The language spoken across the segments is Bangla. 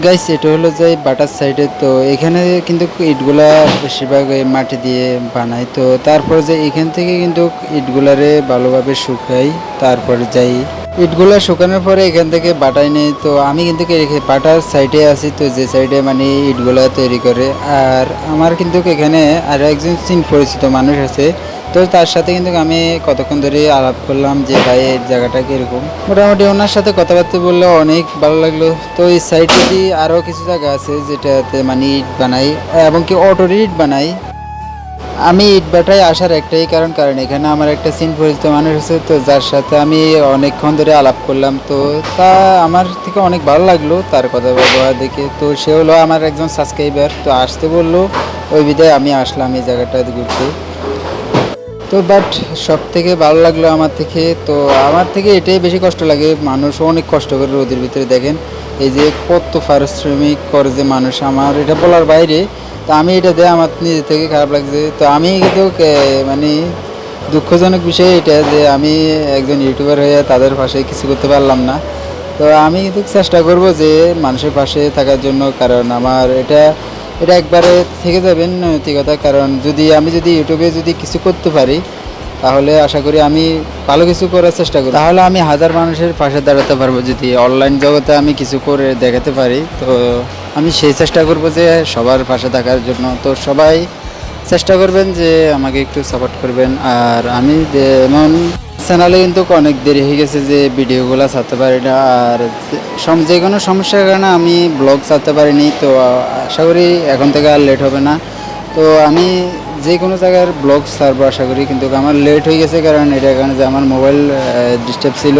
গাইস এটা হলো যে বাটার সাইডে, তো এখানে কিন্তু ইটগুলা বেশিরভাগ মাটি দিয়ে বানাই। তো তারপর যে এখান থেকে কিন্তু ইটগুলারে ভালোভাবে শুকাই, তারপরে যাই। ইটগুলা শুকানোর পরে এখান থেকে বাটাই নেই, তো আমি কিন্তু বাটার সাইডে আছি, তো যে সাইডে মানে ইটগুলা তৈরি করে। আর আমার কিন্তু এখানে আরও একজন চিন পরিচিত মানুষ আছে তো তার সাথে কিন্তু আমি কতক্ষণ ধরে আলাপ করলাম যে, ভাই, এই জায়গাটা কীরকম? মোটামুটি ওনার সাথে কথাবার্তা বললে অনেক ভালো লাগল। তো এই সাইডে আরও কিছু জায়গা আছে যেটাতে মানে ইট বানাই, এবং কি অটোর ইট বানাই। আমি ইট বাটায় আসার একটাই কারণ কারণ এখানে আমার একটা সিন পরিচিত মানুষ আছে, তো যার সাথে আমি অনেকক্ষণ ধরে আলাপ করলাম। তো তা আমার থেকে অনেক ভালো লাগল তার কথা ব্যবহার দেখে। তো সে হলো আমার একজন সাবস্ক্রাইবার তো আসতে বলল, ওই বিধায় আমি আসলাম এই জায়গাটা ঘুরতে। তো বাট সব থেকে ভালো লাগল আমার থেকে। তো আমার থেকে এটাই বেশি কষ্ট লাগে। মানুষ অনেক কষ্ট করে রোদের ভিতরে দেখেন। এই যে কত পারিশ্রমিক করে যে মানুষ। আমার এটা বলার বাইরে। তো আমি এটা দিয়ে আমার নিজে থেকে খারাপ লাগছে। তো আমি কিন্তু মানে দুঃখজনক বিষয় এটা যে আমি একজন ইউটিউবার হয়ে তাদের পাশে কিছু করতে পারলাম না। তো আমি কিন্তু চেষ্টা করব যে মানুষের পাশে থাকার জন্য। কারণ আমার এটা এটা একবারে থেকে যাবেন নৈতিকতা, কারণ যদি আমি যদি ইউটিউবে যদি কিছু করতে পারি, তাহলে আশা করি আমি ভালো কিছু করার চেষ্টা করি তাহলে আমি হাজার মানুষের পাশে দাঁড়াতে পারব যদি অনলাইন জগতে আমি কিছু করে দেখাতে পারি। তো আমি সেই চেষ্টা করব যে সবার পাশে থাকার জন্য। তো সবাই চেষ্টা করবেন যে আমাকে একটু সাপোর্ট করবেন। আর আমি যেমন চ্যানেলে কিন্তু অনেক দেরি হয়ে গেছে যে ভিডিওগুলো ছাড়তে পারি না, আর যে কোনো সমস্যার কারণে আমি ব্লগ ছাড়তে পারিনি, তো আশা করি এখন থেকে আর লেট হবে না। তো আমি যে কোনো জায়গার ব্লগ ছাড়বো আশা করি, কিন্তু আমার লেট হয়ে গেছে কারণ এটার কারণে যে আমার মোবাইল ডিস্টার্ব ছিল।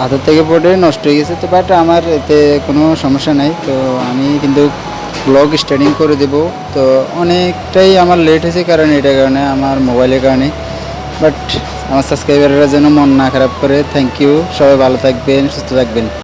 হাতের থেকে পড়ে নষ্ট হয়ে গেছে, তো বাট আমার এতে কোনো সমস্যা নাই। তো আমি কিন্তু ব্লগ স্টার্টিং করে দেব। তো অনেকটাই আমার লেট হয়েছে কারণ এটার কারণে, আমার মোবাইলের কারণে। বাট আমার সাবস্ক্রাইবাররা যেন মন না খারাপ করে থ্যাংক ইউ সবাই ভালো থাকবেন সুস্থ থাকবেন।